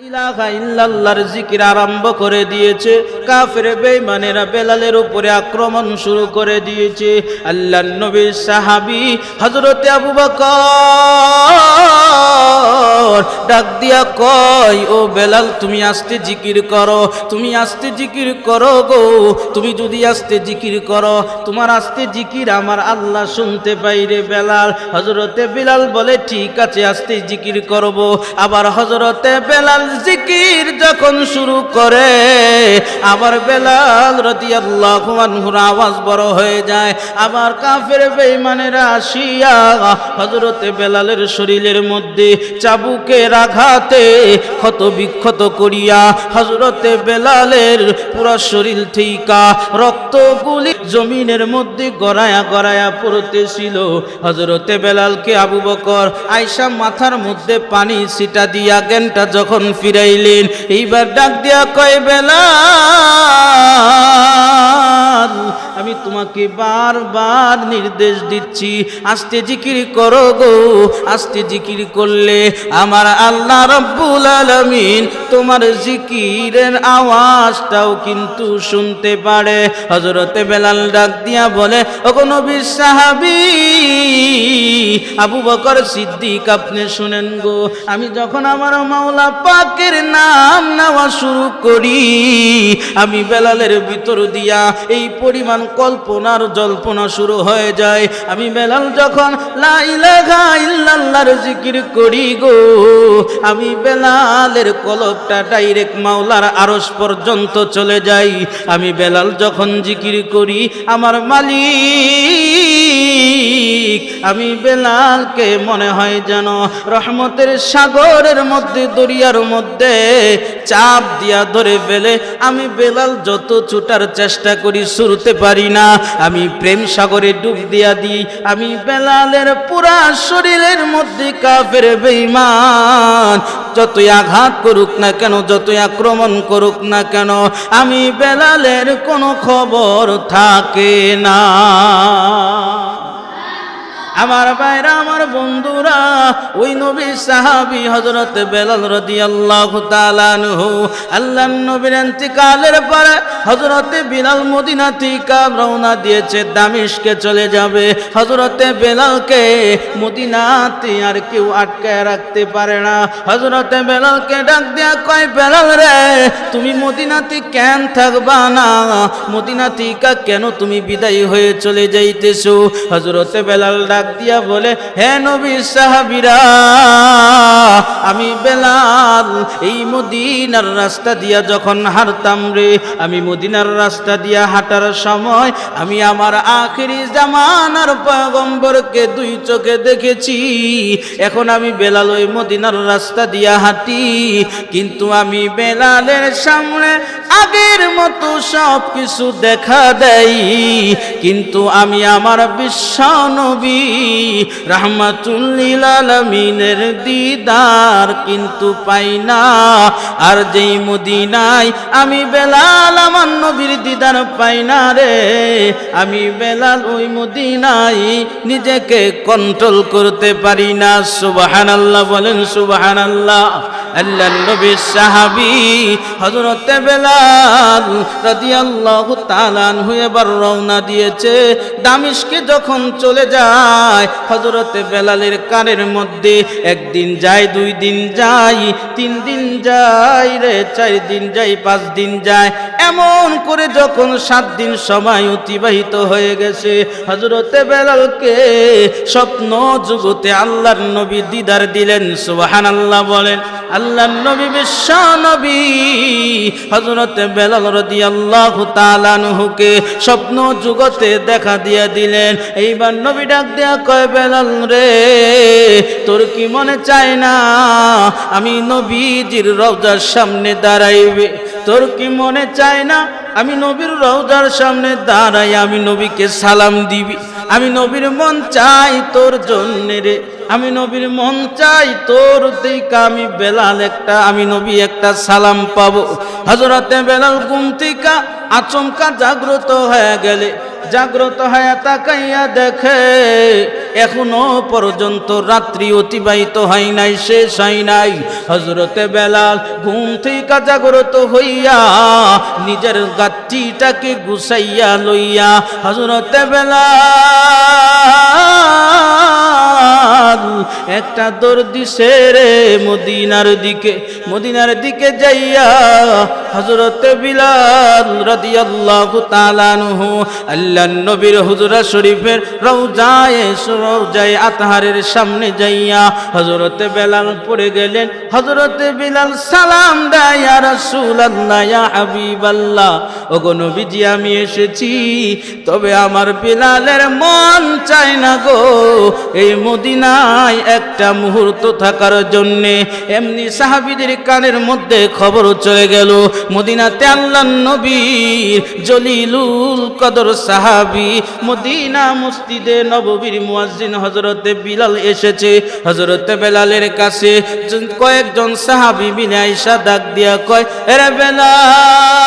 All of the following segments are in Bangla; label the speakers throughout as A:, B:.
A: ইলাহা জিকির আরম্ভ করে দিয়েছে। কাফের বেঈমানেরা বেলালের উপরে আক্রমণ শুরু করে দিয়েছে। আল্লাহর নবীর সাহাবী হযরতে আবু বকর ডাক দিয়া কয়, ও বেলাল, তুমি আস্তে জিকির করো। তুমি আস্তে জিকির করো গো। তুমি যদি আস্তে জিকির করো, তোমার আস্তে জিকির আমার আল্লাহ শুনতে পাই রে বেলাল। হযরতে বিলাল বলে, ঠিক আছে, আস্তে জিকির করব। আবার হযরতে বেলাল জিকির যখন শুরু করে, আবার বেলাল রাদিয়াল্লাহু আনহুর আওয়াজ বড় হয়ে যায়। আবার কাফের বেঈমানেরা আসিয়া হজরতে বেলালের শরীরের মধ্যে চাবুকের আঘাতে ক্ষত বিক্ষত করিয়া হযরতে বেলালের পুরো শরীর থিকা রক্তগুলি জমিনের মধ্যে গড়ায়া গড়ায়া পড়তেছিল। হজরতে বেলালকে আবু বকর আয়সা মাথার মধ্যে পানি ছিটা দিয়া জ্ঞানটা যখন ফিরাইলেন, এইবার ডাক দিয়া কয়, বেলাল! আমি তোমাকে বারবার নির্দেশ দিচ্ছি, আস্তে জিকির করো গো, আস্তে জিকির করলে আমার আল্লাহ রব্বুল আলামিন তোমার জিকিরের আওয়াজটাও কিন্তু শুনতে পারে। হজরতে বেলাল ডাক দিয়া বলে ও কোনো সাহাবি, আবু বকর সিদ্দিক, আপনি শুনেন গো, আমি যখন আমার মাওলা পাকের নাম নেওয়া শুরু করি, আমি বেলালের ভিতর দিয়া এই পরিমাণ কল্পনার জল্পনা শুরু হয়ে যায়। আমি বেলাল যখন জিকির করি গো। আমি বেলালের কলপটা ডাইরেক্ট মাওলার আরস পর্যন্ত চলে যাই। আমি বেলাল যখন জিকির করি, আমার মালিক আমি বেলালকে মনে হয় যেন রহমতের সাগরের মধ্যে, দরিয়ার মধ্যে চাপ দিয়া ধরে ফেলে। আমি বেলাল যত ছুটার চেষ্টা করি শুরুতে পারি না। আমি প্রেম সাগরে ডুব দিয়া দিই। আমি বেলালের পুরা শরীরের মধ্যে কাফের বেঈমান। যতই আঘাত করুক না কেন, যতই আক্রমণ করুক না কেন, আমি বেলালের কোনো খবর থাকে না। আমার বাইরা আমার বন্ধুরা, ওই নবী সাহাবি হজরত বেলাল রাদিয়াল্লাহু তাআলা আনহু, আল্লাহর নবীর ইন্তিকালের পরে হজরতে বিলাল মদিনা থেকে রওনা দিয়েছে দামিশকে চলে যাবে। হজরতে বেলালকে মদিনাতে আর কেউ আটকে রাখতে পারে না। হজরতে বেলালকে ডাক দিয়া কয়, বেলাল রে, তুমি মদিনাতে কেন থাকবা না? মদিনা থেকে কেন তুমি বিদায় হয়ে চলে যাইতেছো? হজরতে বেলাল ডাক দিয়া বলে, হে নবী সাহাবিরা, আমি বেলাল, এই মদিনার রাস্তা দিয়া যখন হারতাম রে, আমি মদিনার রাস্তা দিয়া হাঁটার সময় আমি আমার আখেরি জামানার পয়গম্বরকে দুই চোখে দেখেছি। এখন আমি বেলাল ওই মদিনার রাস্তা দিয়া হাঁটি, কিন্তু আমি বেলালের সামনে আগের মতো সব কিছু দেখা দেয় কিন্তু আমি আমার বিশ্ব নবী রহমাতুল্লিল দিদার কিন্তু পাই না। আর যেই মদিনায় আমি বেলাল, আমার নবীর দিদার পাই না রে। আমি বেলাল ওই মদিনায় নিজেকে কন্ট্রোল করতে পারি না। সুবাহান আল্লাহ বলেন সুবাহান আল্লাহ আল্লাহ সাহাবি হজরতে বেলাল রাদিয়াল্লাহু তাআলা আনহু এবার রওনা দিয়েছে। দামিশকে যখন চলে যায় হজরতে বেলালের কানের মধ্যে একদিন যায়, দুই দিন যায়, তিন দিন যায় রে, চার দিন যায়, পাঁচ দিন যায়। এমন করে যখন সাত দিন সময় অতিবাহিত হয়ে গেছে হজরতে বেলালকে স্বপ্ন জগতে আল্লাহর নবী দিদার দিলেন সুবাহান বলেন। আল্লাহর নবী বিশ্ব নবী হজরতে বেলাল রদি আল্লাহ তালানহুকে স্বপ্ন জগতে দেখা দিয়া দিলেন। এইবার নবী ডাক দেয়া কয়, বেলাল রে, তোর কি মনে চায় না? আমি নবীজির রওজার সামনে দাঁড়াইবে। তোর কি মনে চায় না? আমি নবীর রওজার সামনে দাঁড়াই, আমি নবীকে সালাম দিবি। আমি নবীর মন চাই তোর জন্যে রে। আমি নবীর মন চাই, তোর দিকে আমি বেলাল একটা, আমি নবী একটা সালাম পাবো। হজরতে বেলাল ঘুম থেকে আচমকা জাগ্রত হয়ে গেলে, জাগ্রত হয়ে তাকাইয়া দেখে, এখনও পর্যন্ত রাত্রি অতিবাহিত হয় নাই, শেষ হয় নাই। হজরতে বেলাল ঘুম থেকে জাগ্রত হইয়া, নিজের গাচ্ছিটাকে গুছাইয়া লইয়া হজরতে বেলাল একটা দৌড় দিছে রে মদিনার দিকে মদিনার দিকে যাইয়া হজরত বিলাল রাদিয়াল্লাহু তাআলা আনহু আল্লাহর নবীর হুজরা শরীফের রওজায় রওজায় আতহারের সামনে যাইয়া হজরতে বেলাল পড়ে গেলেন। হজরত বিলাল সালাম দায়া রসুল রাসূলুল্লাহ, ইয়া হাবিবাল্লাহ, ওগো নবীজি, আমি এসেছি, তবে আমার বিলালের মন চায় না গো, এই মদিনায় একটা মুহূর্ত থাকার জন্যে। এমনি সাহাবিদের কানের মধ্যে খবর চলে গেল, মদিনাতে আল্লাহ নবীর জলিলুল কদর সাহাবি মদিনা মসজিদে নববীর মুয়াজ্জিন হজরতে বিলাল এসেছে। হজরতে বেলালের কাছে কয়েকজন সাহাবি মিলে আইসা দিয়া কয়, এরে বেলাল!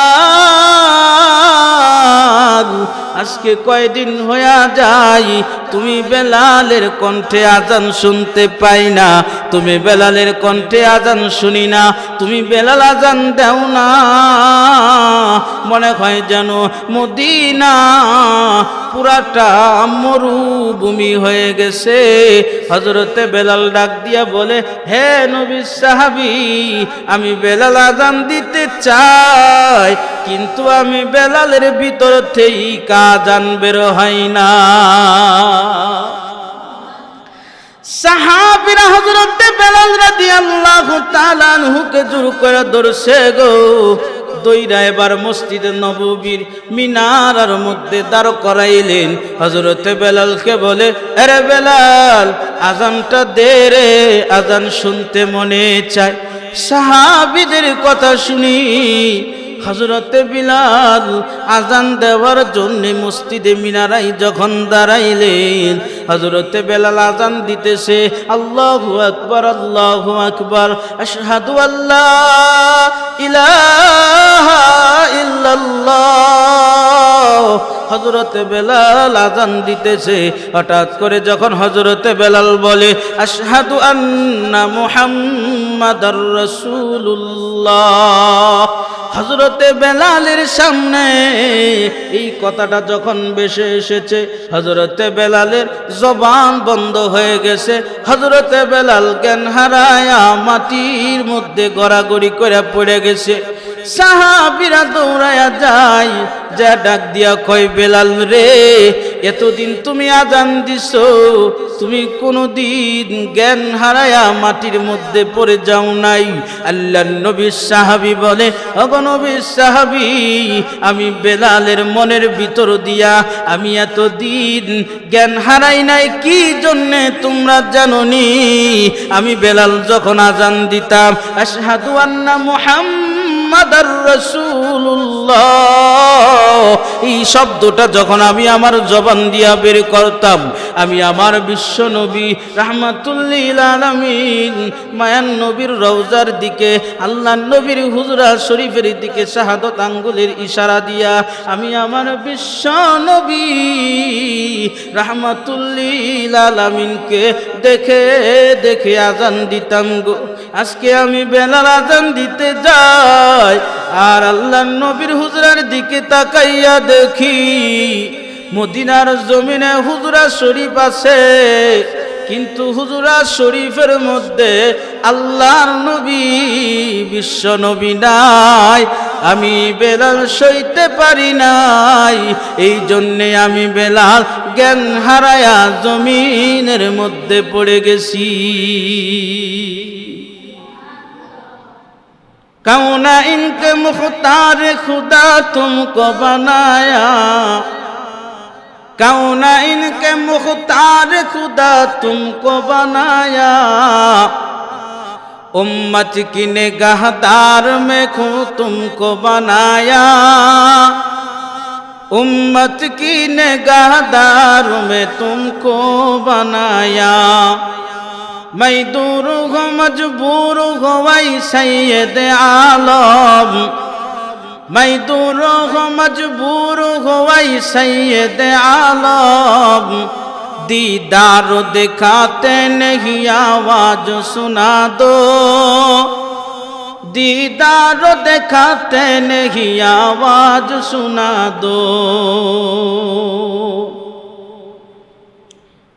A: আজকে কয়দিন হইয়া যাই, তুমি বেলালের কণ্ঠে আজান শুনতে পাই না। তুমি বেলালের কণ্ঠে আজান শুনি না, তুমি বেলাল আজান দেও না। মনে হয় যেন মদিনা পুরাটা মরুভূমি হয়ে গেছে। হজরতে বেলাল ডাক দিয়া বলে, হে নবী সাহাবি, আমি বেলাল আজান দিতে চাই, কিন্তু আমি বেলালের ভিতর থেকেই কাজান বের হয় না। সাহাবিরা হজরতে বেলাল রাদিয়াল্লাহু তাআলা আনহুকে জোর করে ধরছে গো। দইরা এবার মসজিদে নববীর মিনারার মধ্যে দাঁড় করাইলেন। হজরত বেলালকে বলে, আরে বেলাল, আজানটা দে রে, আজান শুনতে মনে চায়। সাহাবিদের কথা শুনি হজরতে বিলাল আজান দেওয়ার জন্যে মসজিদে মিনারাই যখন দাঁড়াইলেন হজরতে বেলাল আজান দিতেছে, আল্লাহ আকবর আল্লাহ আকবর, আশহাদু আল্লাহ ইলাহা হজরতে বেলাল আজান দিতেছে। হঠাৎ করে যখন হজরতে বেলাল বলে, আশহাদু আন্না মুহাম্মাদার রাসূলুল্লাহ। হজরতে বেলালের সামনে এই কথাটা যখন বেশে এসেছে হজরতে বেলালের জবান বন্ধ হয়ে গেছে। হজরতে বেলাল জ্ঞান হারায়া মাটির মধ্যে গড়াগড়ি করে পড়ে গেছে। সাহাবিরা দৌড়ায়া যায়। যা ডাক দিয়া কয়, বেলাল রে, এতদিন তুমি আজান দিছ, তুমি কোনোদিন জ্ঞান হারায়া মাটির মধ্যে পড়ে যাও নাই। আল্লাহ নবী সাহাবি বলে অগনবী সাহাবি, আমি বেলালের মনের ভিতর দিয়া আমি এতদিন জ্ঞান হারাই নাই, কি জন্যে তোমরা জানোনি? আমি বেলাল যখন আজান দিতাম, আশহাদু আন্না মুহাম্মাদার রাসূলুল্লাহ। এই শব্দটা যখন আমি আমার জবান দিয়া বের করতাম, আমি আমার বিশ্ব নবী রাহমাতুল্লিল আলামিন মায়ান নবীর রওজার দিকে আল্লাহ নবীর হুজরা শরীফের দিকে শাহাদত আঙ্গুলের ইশারা দিয়া আমি আমার বিশ্ব নবী রাহমাতুল্লিল আলামিনকে দেখে দেখে আজান দিতাম গো। আজকে আমি বেলার আজান দিতে যাই, আর আল্লাহ নবীর হুজরার দিকে তাকাইয়া দেখি, মদিনার জমিনে হুজরা শরীফ আছে, কিন্তু হুজুরা শরীফের মধ্যে আল্লাহর নবী, বিশ্ব নবী নাই। আমি বেলাল সইতে পারি নাই এই জন্যে আমি বেলাল জ্ঞান হারায়া জমিনের মধ্যে পড়ে গেছি। कौना इनके मुख्तार खुदा तुमको बनाया। कौना इनके मुख्तार खुदा तुमको बनाया। उम्मत की निगाहदार में खू तुमको बनाया। उम्मत की निगाहदार में तुमको बनाया। मैं दूर हो, मजबूर हो वही सैयद आलम। मैं दूर हो, मजबूर हो वही सैयद आलम। दीदार दिखाते नहीं, आवाज़ सुना दो। दीदार दिखाते नहीं, आवाज़ सुना दो।